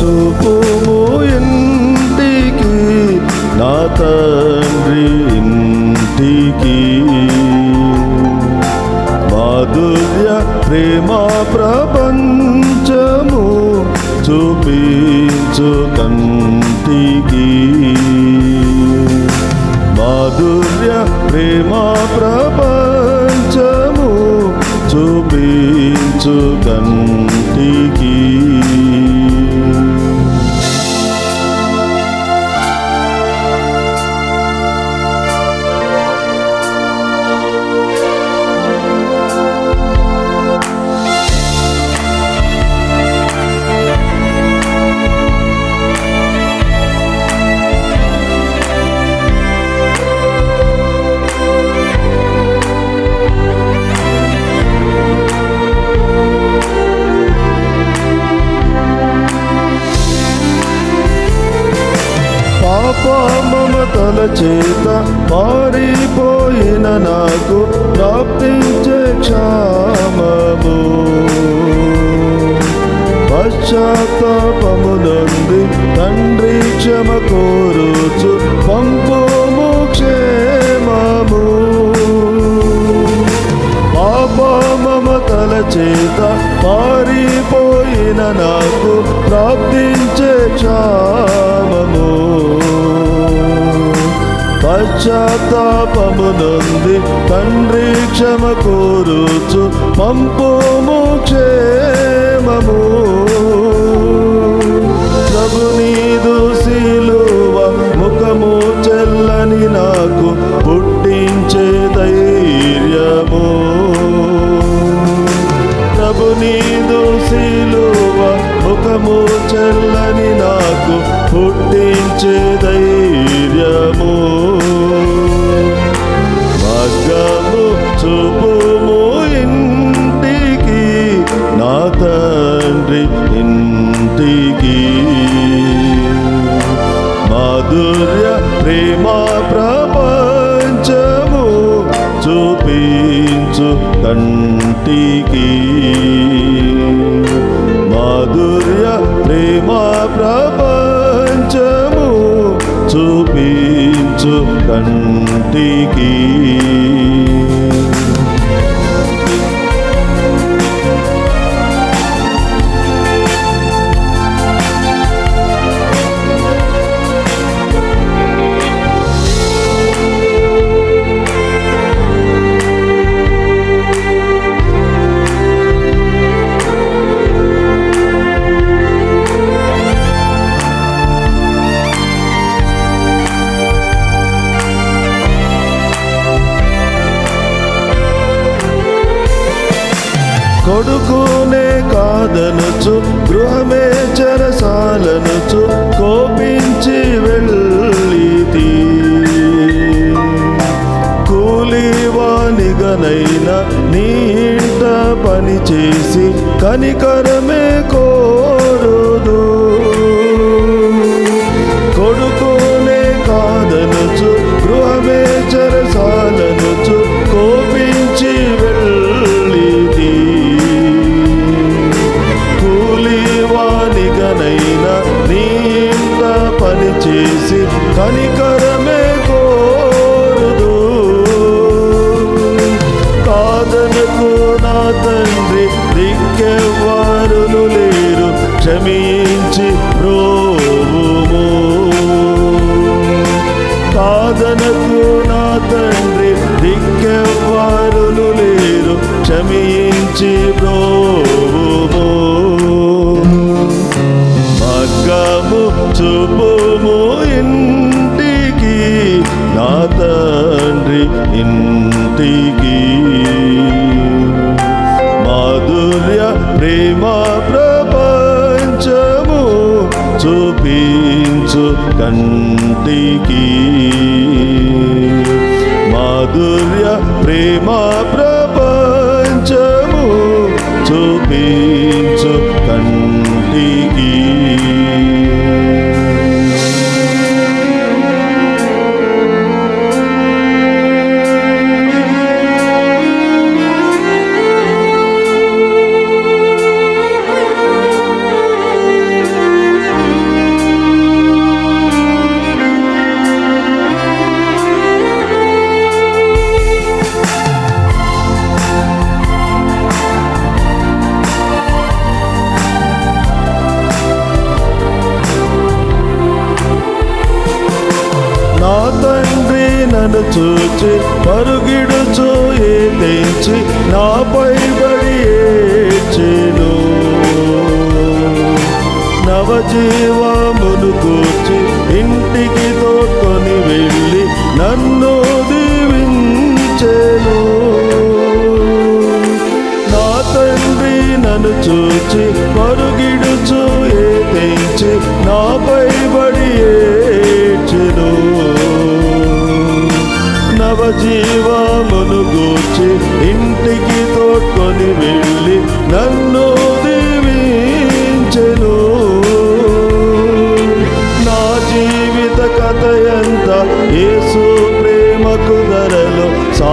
చూపుము ఇంటికి నా తండ్రి ఇంటికి. మాధుర్య ప్రేమ ప్రపంచము చూపించు కంటికి. మాధుర్య ప్రేమ ప్రపంచము చూపించు కంటికి. నాకు ప్రాప్తించే క్షామము. పశ్చాత్తాపము నుండి తండ్రి క్షమ కోరుచు పంపు పశ్చాత్తాపమునంది తండ్రి క్షమ కోరుచు పంపుము క్షేమము ప్రభు నీదు శిలువ ముఖము చెల్లని నాకు పుట్టించే ధైర్యము. ప్రభు నీదు శిలువ ముఖము చెల్లని నాకు పుట్టించే ధైర్యము. ప్రేమ ప్రపంచము చూపించు కంటికి. మాధుర్య ప్రేమ ప్రపంచము చూపించు కంటికి. కొడుకునే కాదనుచు గృహమే చెరసాలనుచు కోపించి వెళ్ళితి కూలివానిగనైన నీట పని చేసి కనికరమే కో చేసి కనికరమే కోరుదు. కాదనకు నా తండ్రి దిక్కెవ్వరులు లేరు క్షమించి రోము కాదనకు నా తండ్రి దిక్కెవ్వరులు లేరు క్షమించి ఇంటికి. మాధుర్య ప్రేమ ప్రపంచము చూపించు కంటికి. మాధుర్య ప్రేమ ప్రపంచము చూపించు కంటికి. నాపై బడి ఏడ్చెను. నవజీవమును కూర్చి ఇంటికి తోకొని వెళ్ళి నన్ను దీవించెను. నా తండ్రి నన్ను చూచి మరుగిడుచు ఏ తెంచి నాపై బడి ఏడ్చెను. నవజీవా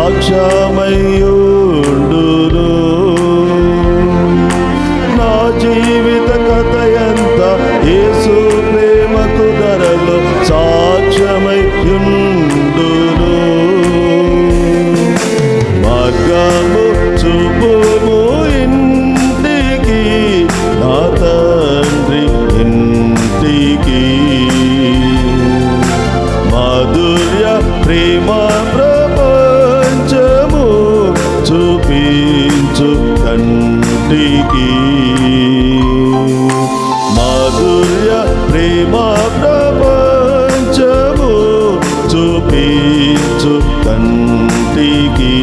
సాక్ష్యమయ్యుండును చూపించు తండ్రికి మాధుర్య ప్రేమ ప్రపంచము చూపించు తండ్రికి